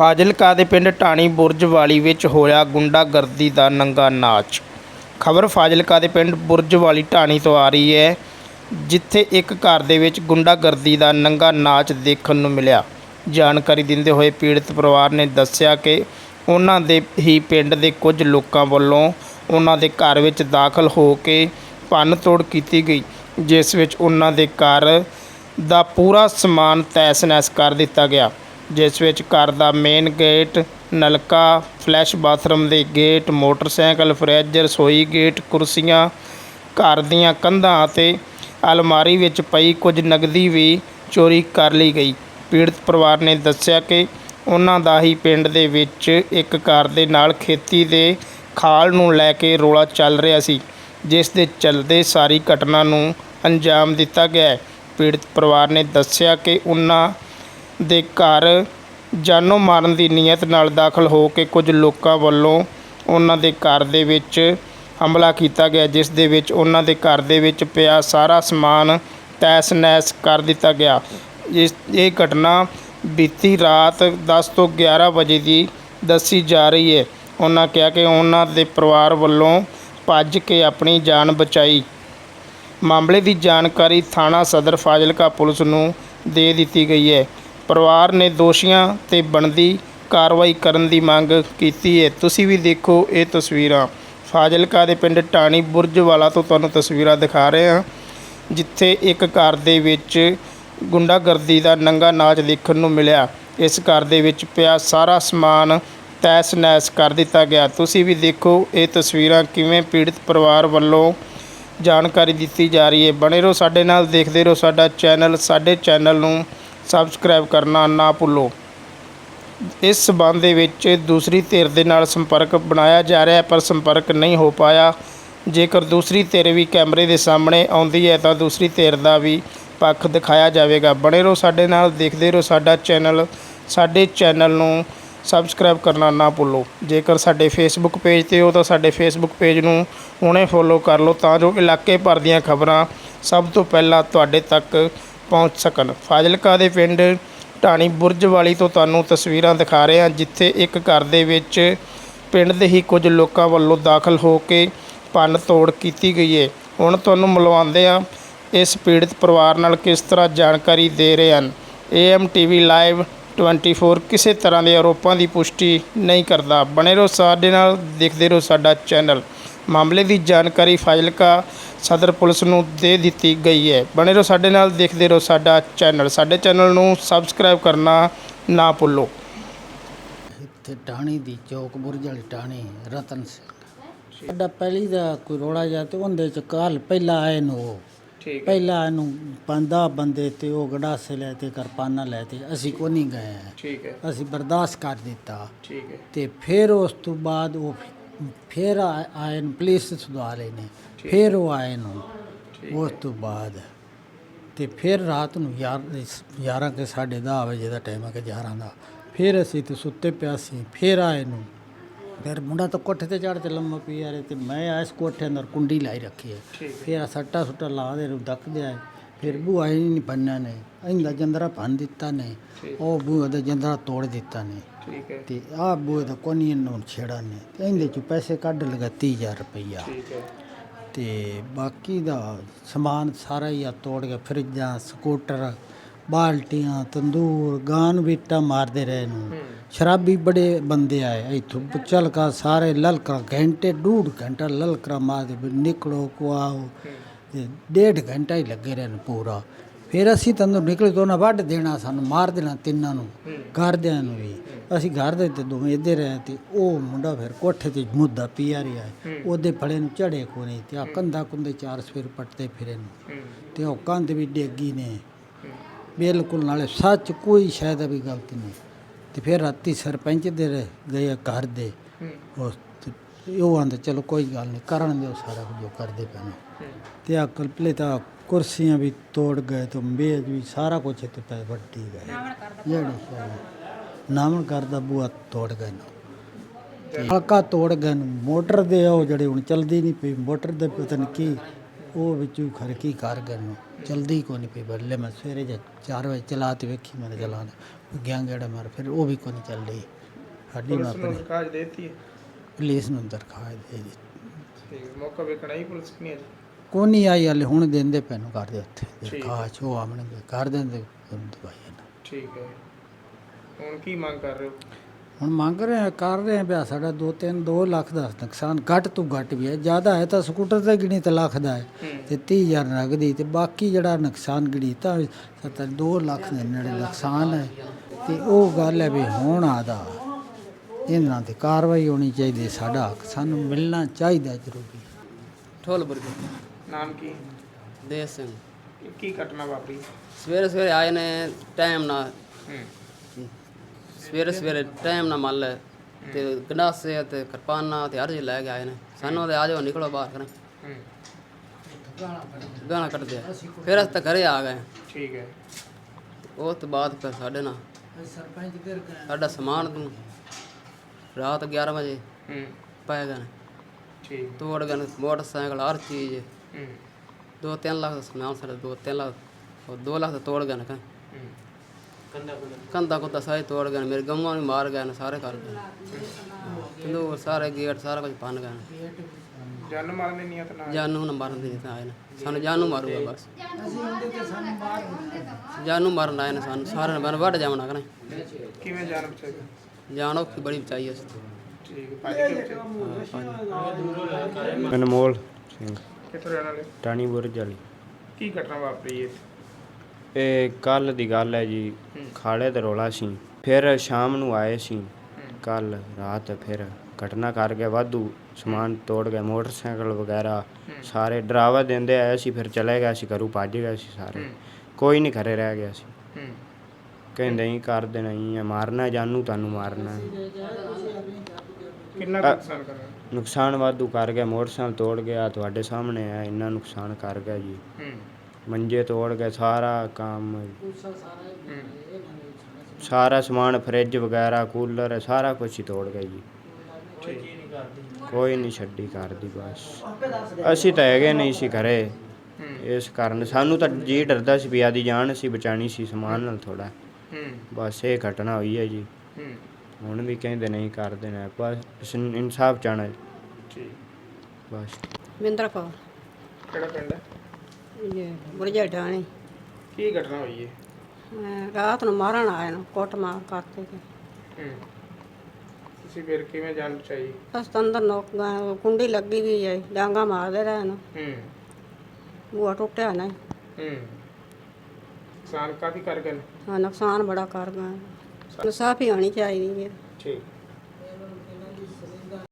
ਫਾਜ਼ਿਲਕਾ ਦੇ ਪਿੰਡ ਢਾਣੀ ਬੁਰਜਵਾਲੀ ਵਿੱਚ ਹੋਇਆ ਗੁੰਡਾਗਰਦੀ ਦਾ ਨੰਗਾ ਨਾਚ। ਖਬਰ ਫਾਜ਼ਿਲਕਾ ਦੇ ਪਿੰਡ ਬੁਰਜ ਵਾਲੀ ਢਾਣੀ ਤੋਂ ਆ ਰਹੀ ਹੈ, ਜਿੱਥੇ ਇੱਕ ਘਰ ਦੇ ਵਿੱਚ ਗੁੰਡਾਗਰਦੀ ਦਾ ਨੰਗਾ ਨਾਚ ਦੇਖਣ ਨੂੰ ਮਿਲਿਆ। ਜਾਣਕਾਰੀ ਦਿੰਦੇ ਹੋਏ ਪੀੜਤ ਪਰਿਵਾਰ ਨੇ ਦੱਸਿਆ ਕਿ ਉਹਨਾਂ ਦੇ ਹੀ ਪਿੰਡ ਦੇ ਕੁਝ ਲੋਕਾਂ ਵੱਲੋਂ ਉਹਨਾਂ ਦੇ ਘਰ ਵਿੱਚ ਦਾਖਲ ਹੋ ਕੇ ਭੰਨ ਤੋੜ ਕੀਤੀ ਗਈ, ਜਿਸ ਵਿੱਚ ਉਹਨਾਂ ਦੇ ਘਰ ਦਾ ਪੂਰਾ ਸਮਾਨ ਤੈਸ ਨਹਿਸ ਕਰ ਦਿੱਤਾ ਗਿਆ। ਜਿਸ ਵਿੱਚ ਘਰ ਦਾ ਮੇਨ ਗੇਟ ਨਲਕਾ ਫਲੈਸ਼ ਬਾਥਰੂਮ ਦੇ ਗੇਟ ਮੋਟਰਸਾਈਕਲ ਫਰਿੱਜ ਰਸੋਈ ਗੇਟ ਕੁਰਸੀਆਂ, ਘਰ ਦੀਆਂ ਕੰਧਾਂ ਅਤੇ ਅਲਮਾਰੀ ਵਿੱਚ ਪਈ ਕੁਝ ਨਗਦੀ ਵੀ ਚੋਰੀ ਕਰ ਲਈ ਗਈ। ਪੀੜਤ ਪਰਿਵਾਰ ਨੇ ਦੱਸਿਆ ਕਿ ਉਹਨਾਂ ਦਾ ਹੀ ਪਿੰਡ ਦੇ ਵਿੱਚ ਇੱਕ ਘਰ ਦੇ ਨਾਲ ਖੇਤੀ ਦੇ ਖਾਲ ਨੂੰ ਲੈ ਕੇ ਰੋਲਾ ਚੱਲ ਰਿਹਾ ਸੀ, ਜਿਸ ਦੇ ਚਲਦੇ ਸਾਰੀ ਘਟਨਾ ਨੂੰ ਅੰਜਾਮ ਦਿੱਤਾ ਗਿਆ ਹੈ। ਪੀੜਤ ਪਰਿਵਾਰ ਨੇ ਦੱਸਿਆ ਕਿ ਉਹਨਾਂ ਦੇ ਘਰ ਜਾਨੋਂ ਮਾਰਨ ਦੀ ਨੀਅਤ ਨਾਲ ਦਾਖਲ ਹੋ ਕੇ ਕੁਝ ਲੋਕਾਂ ਵੱਲੋਂ ਉਹਨਾਂ ਦੇ ਘਰ ਦੇ ਵਿੱਚ ਹਮਲਾ ਕੀਤਾ ਗਿਆ, ਜਿਸ ਦੇ ਵਿੱਚ ਉਹਨਾਂ ਦੇ ਘਰ ਦੇ ਵਿੱਚ ਪਿਆ ਸਾਰਾ ਸਮਾਨ ਤੈਸ ਨੈਸ ਕਰ ਦਿੱਤਾ ਗਿਆ। ਇਸ, ਇਹ ਘਟਨਾ ਬੀਤੀ ਰਾਤ 10 ਤੋਂ 11 ਵਜੇ ਦੀ ਦੱਸੀ ਜਾ ਰਹੀ ਹੈ। ਉਹਨਾਂ ਕਿਹਾ ਕਿ ਉਹਨਾਂ ਦੇ ਪਰਿਵਾਰ ਵੱਲੋਂ ਭੱਜ ਕੇ ਆਪਣੀ ਜਾਨ ਬਚਾਈ। ਮਾਮਲੇ ਦੀ ਜਾਣਕਾਰੀ ਥਾਣਾ ਸਦਰ ਫਾਜ਼ਿਲਕਾ ਪੁਲਿਸ ਨੂੰ ਦੇ ਦਿੱਤੀ ਗਈ ਹੈ। ਪਰਿਵਾਰ ਨੇ ਦੋਸ਼ੀਆਂ ਤੇ ਬਣਦੀ ਕਾਰਵਾਈ ਕਰਨ ਦੀ ਮੰਗ ਕੀਤੀ ਹੈ। ਤੁਸੀਂ ਵੀ ਦੇਖੋ ਇਹ ਤਸਵੀਰਾਂ। ਫਾਜ਼ਿਲਕਾ ਦੇ ਪਿੰਡ ਟਾਣੀ ਬੁਰਜਵਾਲਾ ਤੋਂ ਤੁਹਾਨੂੰ ਤਸਵੀਰਾਂ ਦਿਖਾ ਰਹੇ ਹਾਂ, ਜਿੱਥੇ ਇੱਕ ਘਰ ਦੇ ਵਿੱਚ ਗੁੰਡਾਗਰਦੀ ਦਾ ਨੰਗਾ ਨਾਚ ਦੇਖਣ ਨੂੰ ਮਿਲਿਆ। ਇਸ ਘਰ ਦੇ ਵਿੱਚ ਪਿਆ ਸਾਰਾ ਸਮਾਨ ਤੈਸ ਨੈਸ ਕਰ ਦਿੱਤਾ ਗਿਆ। ਤੁਸੀਂ ਵੀ ਦੇਖੋ ਇਹ ਤਸਵੀਰਾਂ ਕਿਵੇਂ ਪੀੜਤ ਪਰਿਵਾਰ ਵੱਲੋਂ ਜਾਣਕਾਰੀ ਦਿੱਤੀ ਜਾ ਰਹੀ ਹੈ। ਬਣੇ ਰਹੋ ਸਾਡੇ ਨਾਲ, ਦੇਖਦੇ ਰਹੋ ਸਾਡਾ ਚੈਨਲ। ਸਾਡੇ ਚੈਨਲ ਨੂੰ ਸਬਸਕ੍ਰਾਈਬ ਕਰਨਾ ਨਾ ਭੁੱਲੋ। ਇਸ ਸਬੰਧ ਦੇ ਵਿੱਚ ਦੂਸਰੀ ਧਿਰ ਦੇ ਨਾਲ ਸੰਪਰਕ ਬਣਾਇਆ ਜਾ ਰਿਹਾ ਪਰ ਸੰਪਰਕ ਨਹੀਂ ਹੋ ਪਾਇਆ। ਜੇਕਰ ਦੂਸਰੀ ਧਿਰ ਵੀ ਕੈਮਰੇ ਦੇ ਸਾਹਮਣੇ ਆਉਂਦੀ ਹੈ, ਤਾਂ ਦੂਸਰੀ ਧਿਰ ਦਾ ਵੀ ਪੱਖ ਦਿਖਾਇਆ ਜਾਵੇਗਾ। ਬਣੇ ਰਹੋ ਸਾਡੇ ਨਾਲ, ਦੇਖਦੇ ਰਹੋ ਸਾਡਾ ਚੈਨਲ। ਸਾਡੇ ਚੈਨਲ ਨੂੰ ਸਬਸਕ੍ਰਾਈਬ ਕਰਨਾ ਨਾ ਭੁੱਲੋ। ਜੇਕਰ ਸਾਡੇ ਫੇਸਬੁੱਕ ਪੇਜ ਤੇ ਹੋ, ਤਾਂ ਸਾਡੇ ਫੇਸਬੁੱਕ ਪੇਜ ਨੂੰ ਹੁਣੇ ਫੋਲੋ ਕਰ ਲਓ, ਤਾਂ ਜੋ ਇਲਾਕੇ ਭਰ ਦੀਆਂ ਖਬਰਾਂ ਸਭ ਤੋਂ ਪਹਿਲਾਂ ਤੁਹਾਡੇ ਤੱਕ ਪਹੁੰਚ ਸਕਣ। ਫਾਜ਼ਿਲਕਾ ਦੇ ਪਿੰਡ ਢਾਣੀ ਬੁਰਜ ਵਾਲੀ ਤੋਂ ਤੁਹਾਨੂੰ ਤਸਵੀਰਾਂ ਦਿਖਾ ਰਹੇ ਹਾਂ, ਜਿੱਥੇ ਇੱਕ ਘਰ ਦੇ ਵਿੱਚ ਪਿੰਡ ਦੇ ਹੀ ਕੁਝ ਲੋਕਾਂ ਵੱਲੋਂ ਦਾਖਲ ਹੋ ਕੇ ਭੰਨ ਤੋੜ ਕੀਤੀ ਗਈ ਹੈ। ਹੁਣ ਤੁਹਾਨੂੰ ਮਿਲਵਾਉਂਦੇ ਹਾਂ ਇਸ ਪੀੜਤ ਪਰਿਵਾਰ ਨਾਲ ਕਿਸ ਤਰ੍ਹਾਂ ਜਾਣਕਾਰੀ ਦੇ ਰਹੇ ਹਨ। ਏਐਮ ਟੀਵੀ ਲਾਈਵ 24 ਕਿਸੇ ਤਰ੍ਹਾਂ ਦੇ ਆਰੋਪਾਂ ਦੀ ਪੁਸ਼ਟੀ ਨਹੀਂ ਕਰਦਾ। ਬਣੇ ਰਹੋ ਸਾਡੇ ਨਾਲ, ਦੇਖਦੇ ਰਹੋ ਸਾਡਾ ਚੈਨਲ। ਮਾਮਲੇ ਦੀ ਜਾਣਕਾਰੀ ਫਾਜ਼ਿਲਕਾ ਸਦਰ ਪੁਲਿਸ ਨੂੰ ਦੇ ਦਿੱਤੀ ਗਈ ਹੈ। ਬਣੇ ਰਹੋ ਸਾਡੇ ਨਾਲ, ਦੇਖਦੇ ਰਹੋ ਸਾਡਾ ਚੈਨਲ। ਸਾਡੇ ਚੈਨਲ ਨੂੰ ਸਬਸਕ੍ਰਾਈਬ ਕਰਨਾ ਨਾ ਭੁੱਲੋ। ਇੱਥੇ ਟਾਣੀ ਦੀ ਚੌਕ, ਬੁਰਜ ਵਾਲੀ ਟਾਣੀ ਰਤਨ ਸਿੰਘ। ਸਾਡਾ ਪਹਿਲੀ ਦਾ ਕੋਈ ਰੋੜਾ ਜਾ ਤੇ ਉਹਦੇ ਚ ਕੱਲ ਪਹਿਲਾਂ ਆਏ ਨੂੰ ਉਹ। ਠੀਕ ਪਹਿਲਾਂ ਇਹਨੂੰ ਪੰਦਾ ਬੰਦੇ ਤੇ ਉਹ ਗੜਾਸੇ ਲੈ ਤੇ ਕਿਰਪਾਨਾਂ ਲੈ ਤੇ ਅਸੀਂ ਕੋ ਨਹੀਂ ਗਏ। ਠੀਕ ਹੈ। ਅਸੀਂ ਬਰਦਾਸ਼ਤ ਕਰ ਦਿੱਤਾ। ਠੀਕ ਹੈ। ਤੇ ਫਿਰ ਉਸ ਤੋਂ ਬਾਅਦ ਉਹ ਫਿਰ ਆਏ ਨੂੰ ਪੁਲਿਸ ਸੁਧਾਰੇ ਨੇ। ਫਿਰ ਉਹ ਆਏ ਨੂੰ। ਉਸ ਤੋਂ ਬਾਅਦ ਤੇ ਫਿਰ ਰਾਤ ਨੂੰ 11 ਕੇ 10:30 ਵਜੇ ਦਾ ਟਾਈਮ ਹੈ ਕਿ 11 ਦਾ। ਫਿਰ ਅਸੀਂ ਤੇ ਸੁੱਤੇ ਪਿਆ ਸੀ। ਫਿਰ ਆਏ ਨੂੰ ਫਿਰ ਮੁੰਡਾ ਤਾਂ ਕੋਠੇ ਤੇ ਚੜ੍ਹ ਤੇ ਲੰਮਾ ਪਿਆ ਰਿਹਾ ਤੇ ਮੈਂ ਇਸ ਕੋਠੇ ਅੰਦਰ ਕੁੰਡੀ ਲਾਈ ਰੱਖੀ ਹੈ। ਫਿਰ ਸੱਟਾ ਸੁੱਟਾ ਲਾ ਦੇ ਨੂੰ ਡੱਕਦੇ ਆਏ। ਫਿਰ ਬੂਆ ਹੀ ਨਹੀਂ ਬੰਨਿਆ ਨੇ। ਇੰਦਾ ਜੰਦਰਾ ਭੰਨ ਦਿੱਤਾ ਨੇ। ਉਹ ਬੂਆ ਦਾ ਜੰਦਰਾ ਤੋੜ ਦਿੱਤਾ ਨੇ। ਠੀਕ ਹੈ। ਤੇ ਆਹ ਬੂਏ ਦਾ ਕੋਨੀ ਨੂੰ ਛੇੜਾ ਨੇ। ਤੇ ਇਹਦੇ ਚ ਪੈਸੇ ਕੱਢ ਲਗਾ 30000 ਰੁਪਈਆ। ਠੀਕ ਹੈ। ਤੇ ਬਾਕੀ ਦਾ ਸਮਾਨ ਸਾਰਾ ਹੀ ਆ ਤੋੜ ਗਿਆ ਫਰਿੱਜਾਂ ਸਕੂਟਰ ਬਾਲਟੀਆਂ ਤੰਦੂਰ ਗਾਨ ਵੀਟਾ ਮਾਰਦੇ ਰਹੇ ਨੂੰ ਸ਼ਰਾਬੀ ਬੜੇ ਬੰਦੇ ਆਏ ਇੱਥੋਂ। ਚੱਲ ਕਾ ਸਾਰੇ ਲਲਕਰਾ ਘੰਟੇ ਡੂਢ ਘੰਟਾ ਲਲਕਰਾ ਮਾਰਦੇ ਵੀ ਨਿਕਲੋ ਕੋ ਆਓ ਤੇ ਡੇਢ ਘੰਟਾ ਹੀ ਲੱਗੇ ਰਹੇ ਨੂੰ ਪੂਰਾ। ਫਿਰ ਅਸੀਂ ਤੰਦੂਰ ਨਿਕਲੇ ਤੋਂ ਨਾ ਵੱਢ ਦੇਣਾ ਸਾਨੂੰ ਮਾਰ ਦੇਣਾ ਤਿੰਨਾਂ ਨੂੰ ਘਰਦਿਆਂ ਨੂੰ ਵੀ। ਅਸੀਂ ਘਰ ਦੇ ਤੇ ਦੋਵੇਂ ਇੱਧਰ ਰਹੇ ਤੇ ਉਹ ਮੁੰਡਾ ਫਿਰ ਕੋਠੇ ਤੇ ਮੁੱਦਾ ਪੀਆ ਰਿਹਾ। ਉਹਦੇ ਫੜੇ ਨੂੰ ਚੜੇ ਕੋ ਨਹੀਂ ਤੇ ਆ ਕੰਧਾ ਕੁੰਦੇ ਚਾਰ ਸਵੇਰ ਪੱਟਦੇ ਫਿਰੇ ਨੂੰ ਤੇ ਉਹ ਕੰਧ ਵੀ ਡੇਗੀ ਨੇ। ਬਿਲਕੁਲ ਨਾਲੇ ਸੱਚ ਕੋਈ ਸ਼ਾਇਦ ਵੀ ਗਲਤੀ ਨਹੀਂ। ਤੇ ਫਿਰ ਰਾਤੀ ਸਰਪੰਚ ਦੇ ਰ- ਗਏ ਘਰ ਦੇ। ਉਸ ਤੇ ਉਹ ਆਂਦੇ ਚਲੋ ਕੋਈ ਗੱਲ ਨਹੀਂ ਕਰਨ ਦਿਓ ਸਾਰਾ ਕੁਝ ਕਰਦੇ ਪਏ ਨੇ। ਤੇ ਆ ਕਲਪਲੇ ਤਾਂ ਕੁਰਸੀਆਂ ਵੀ ਤੋੜ ਗਏ ਤੇ ਮੇਜ਼ ਵੀ ਸਾਰਾ ਕੁਝ ਇੱਥੇ ਪੈ ਵੱਟੀ ਗਏ। ਜਿਹੜੀ ਸ਼ਾਇਦ ਨਾਮਨ ਕਰਦਾ ਬੂਆ ਤੋੜ ਗਏ ਨੇ। ਤੇ ਹਲਕਾ ਤੋੜ ਗਏ ਮੋਟਰ ਦੇ ਉਹ ਜਿਹੜੇ ਹੁਣ ਚਲਦੀ ਨਹੀਂ ਪਈ। ਮੋਟਰ ਦੇ ਪਤਾ ਨਹੀਂ ਕੀ ਉਹ ਵਿੱਚੋਂ ਖਰਕੀ ਕਰ ਗਏ ਨੂੰ। ਜਲਦੀ ਕੋ ਨਹੀਂ ਪਈ ਬੱਲੇ ਮੈਂ ਸਵੇਰੇ ਜੇ 4 ਵਜੇ ਚਲਾ ਤੇ ਵੇਖੀ ਮੈਂ ਚਲਾਣਾ ਗਿਆ ਗੇੜਾ ਮਾਰ ਫਿਰ ਉਹ ਵੀ ਕੋ ਨਹੀਂ ਚੱਲ ਰਹੀ। ਸਾਡੀ ਮੈਂ ਆਪਣੀ ਦਰਖਾਸਤ ਦੇਤੀ ਹੈ? ਪੁਲਿਸ ਨੂੰ ਦਰਖਾਸਤ ਦੇ ਦਿੱਤੀ। ਠੀਕ ਮੌਕਾ ਵੇਖਣਾ ਹੀ ਪੁਲਿਸ ਨਹੀਂ ਅਜੇ ਕੋਈ ਨਹੀਂ ਆਈ ਹਲੇ ਹੁਣ ਦਿੰਦੇ ਪੈਨ ਕਰਦੇ ਉੱਥੇ ਠੀਕ। ਦਰਖਾਸਤ ਉਹ ਆਮਣੇ ਕਰ ਦਿੰਦੇ ਦਵਾਈ ਨਾ। ਠੀਕ ਹੈ। ਹੁਣ ਕੀ ਮੰਗ ਕਰ ਰਹੇ ਹੋ? ਹੁਣ ਮੰਗ ਰਹੇ ਆ ਕਰ ਰਹੇ ਆ ਪਿਆ ਸਾਡਾ 2 3 2 ਲੱਖ ਦਾ ਨੁਕਸਾਨ ਘੱਟ ਤੋਂ ਘੱਟ ਵੀ ਹੈ ਜ਼ਿਆਦਾ ਹੈ ਤਾਂ ਸਕੂਟਰ ਤੇ ਗਿਣੀ ਤੇ ਲੱਖ ਦਾ ਹੈ ਤੇ 30000 ਨਗਦੀ ਤੇ ਬਾਕੀ ਜਿਹੜਾ ਨੁਕਸਾਨ ਗੜੀ ਤਾਂ 2 ਲੱਖ ਦੇ ਨੇੜੇ ਨੁਕਸਾਨ ਹੈ ਤੇ ਉਹ ਗੱਲ ਹੈ ਵੀ ਹੁਣ ਆਦਾ ਇਹਨਾਂ ਤੇ ਕਾਰਵਾਈ ਹੋਣੀ ਚਾਹੀਦੀ। ਸਾਡਾ ਹੱਕ ਸਾਨੂੰ ਮਿਲਣਾ ਚਾਹੀਦਾ ਜ਼ਰੂਰੀ। ਕੇ ਨਾਮ ਕੀ? ਦੇਸ ਸਿੰਘ। ਕੀ ਘਟਨਾ ਵਾਪਰੀ? ਸਵੇਰੇ ਸਵੇਰੇ ਆਏ ਨੇ ਟਾਈਮ ਨਾਲ। ਹੂੰ। ਸਵੇਰੇ ਸਵੇਰੇ ਟਾਈਮ ਨਾਲ ਮੰਨ ਲੈ ਤੇ ਗੰਡਾਸੇ ਤੇ ਕਿਰਪਾਨਾਂ ਤੇ ਹਰ ਚੀਜ਼ ਲੈ ਕੇ ਆਏ ਨੇ। ਸਾਨੂੰ ਤੇ ਆ ਜਾਓ ਨਿਕਲੋ ਬਾਹਰ ਕਰੇ। ਗਾਣਾ ਕੱਢਦੇ ਆ। ਫਿਰ ਅਸੀਂ ਤਾਂ ਘਰੇ ਆ ਗਏ। ਠੀਕ ਹੈ। ਉਸ ਤੋਂ ਬਾਅਦ ਫਿਰ ਸਾਡੇ ਨਾਲ ਸਰਪੰਚ ਕਰ ਸਾਡਾ ਸਮਾਨ ਤੂੰ ਰਾਤ 11 ਵਜੇ ਹੂੰ। ਪੈ ਗਏ ਨੇ। ਠੀਕ। ਤੋੜ ਗਏ ਨੇ ਮੋਟਰਸਾਈਕਲ ਹਰ ਚੀਜ਼। ਹੂੰ। ਦੋ ਤਿੰਨ ਲੱਖ ਦਾ ਸਮਾਨ ਸਾਡਾ ਦੋ ਤਿੰਨ ਲੱਖ ਉਹ ਦੋ ਲੱਖ ਦਾ ਤੋੜ ਗਏ ਨੇ। ਕਹਿੰਦੇ ਹੂੰ। ਕੰਦਾ ਕੁੱਤਾ ਸਾਰੇ ਤੋੜ ਗਏ ਨੇ ਮੇਰੇ ਗਊਆਂ ਨੂੰ ਮਾਰ ਗਏ ਨੇ ਸਾਰੇ ਕਰ ਗਏ ਤੰਦੂਰ ਸਾਰੇ ਗੇਟ ਸਾਰਾ ਕੁਝ ਭੰਨ ਗਏ ਨੇ। ਜਨ ਮਾਰਨ ਦੀ ਨੀਅਤ ਨਾਲ ਜਾਨੂ ਨੂੰ ਮਾਰਨ ਦੇ ਤਾਂ ਆਏ ਨੇ। ਸਾਨੂੰ ਜਾਨੂ ਮਾਰੂਗਾ ਬਸ। ਜਾਨੂ ਮਾਰਨ ਆਏ ਨੇ ਸਾਨੂੰ ਸਾਰਿਆਂ ਨੇ ਬਨ ਵੱਢ ਜਾਵਣਾ ਕਰੇ ਕਿਵੇਂ ਜਾਨ ਬਚਾਈ? ਜਾਨ ਔਖੀ ਬੜੀ ਬਚਾਈ ਅਸੀਂ ਠੀਕ ਹੈ ਭੱਜ ਕੇ ਬਚਾਈ ਅਨਮੋਲ ਸਿੰਘ। ਕਿੱਥੋਂ ਰਹਿਣ ਵਾਲੇ? ਟਾਣੀ ਬੁਰਜ ਵਾਲੀ ਕੀ ਘਟਨਾ ਵਾਪਰੀ ਹੈ ਇਹ ਕੱਲ ਦੀ ਗੱਲ ਹੈ ਜੀ ਖਾਲੇ ਤੇ ਰੋਲਾ ਸੀ। ਫਿਰ ਸ਼ਾਮ ਨੂੰ ਆਏ ਸੀ। ਕੱਲ ਰਾਤ ਫਿਰ ਘਟਨਾ ਕਰ ਗਏ ਵਾਧੂ ਸਮਾਨ ਤੋੜ ਗਏ ਮੋਟਰਸਾਈਕਲ ਵਗੈਰਾ ਸਾਰੇ ਡਰਾਵਾ ਦਿੰਦੇ ਆਏ ਸੀ ਫਿਰ ਚਲੇ ਗਏ ਸੀ ਘਰੋਂ ਭੱਜ ਗਏ ਸੀ ਸਾਰੇ। ਕੋਈ ਨਹੀਂ ਘਰੇ ਰਹਿ ਗਿਆ ਸੀ। ਕਹਿੰਦੇ ਹੀ ਕਰ ਦੇਣਾ ਹੀ ਹੈ ਮਾਰਨਾ ਜਾਨੂ ਤੁਹਾਨੂੰ ਮਾਰਨਾ। ਕਿੰਨਾ ਨੁਕਸਾਨ ਕਰ ਨੁਕਸਾਨ ਵਾਧੂ ਕਰ ਗਏ ਮੋਟਰਸਾਈਕਲ ਤੋੜ ਗਿਆ ਤੁਹਾਡੇ ਸਾਹਮਣੇ ਹੈ ਇੰਨਾ ਨੁਕਸਾਨ ਕਰ ਗਿਆ ਜੀ। ਮੰਜੇ ਤੋੜ ਗਏ ਸਾਰਾ ਕੰਮ ਸਾਰਾ ਸਮਾਨ। ਫਰਿੱਜ ਵਗੈਰਾ ਕੂਲਰ ਸਾਰਾ ਕੁਝ ਹੀ ਤੋੜ ਗਏ ਜੀ। ਕੋਈ ਨਹੀਂ ਛੱਡੀ ਕਰਦੀ ਬਸ। ਅਸੀਂ ਤਾਂ ਹੈਗੇ ਨਹੀਂ ਸੀ ਘਰੇ। ਇਸ ਕਾਰਨ ਸਾਨੂੰ ਤਾਂ ਜੀ ਡਰਦਾ ਸੀ ਵੀ ਆਦੀ ਜਾਨ ਸੀ ਬਚਾਣੀ ਸੀ ਸਮਾਨ ਨਾਲ ਥੋੜਾ ਬਸ ਇਹ ਘਟਨਾ ਹੋਈ ਹੈ ਜੀ। ਹੁਣ ਵੀ ਕਹਿੰਦੇ ਨਹੀਂ ਕਰ ਦੇਣਾ ਬਸ ਇਨਸਾਫ ਚਾਹਣਾ ਠੀਕ। ਬਸ। ਮਿੰਦਰ ਕੌਰ। ਕਿਹੜਾ ਪਿੰਡ ਹੈ? ਇਹ ਬੁਰਜੇ ਢਾਣੀ ਕੀ ਘਟਨਾ ਹੋਈ ਹੈ ਮੈਂ ਰਾਤ ਨੂੰ ਮਾਰਨ ਆਏ ਨੂੰ ਕੁੱਟ ਮਾਰ ਕਰਤੇ ਤੇ। ਹੂੰ। ਤੁਸੀਂ ਫਿਰ ਕਿਵੇਂ ਜਾਨ ਬਚਾਈ? ਬਸ ਤਾਂ ਅੰਦਰ ਨੋਕ ਗਏ, ਕੁੰਡੀ ਲੱਗੀ ਵੀ ਹੈ ਡਾਂਗਾ ਮਾਰਦੇ ਰਹੇ ਨੇ। ਹੂੰ। ਬੂਹਾ ਟੁੱਟਿਆ ਨਹੀਂ। ਹੂੰ। ਨੁਕਸਾਨ ਕਾਫੀ ਕਰ ਗਏ ਨੇ। ਹਾਂ ਨੁਕਸਾਨ ਬੜਾ ਕਰ ਗਏ ਇਨਸਾਫੀ ਹੋਣੀ ਚਾਹੀਦੀ ਹੈ ਠੀਕ।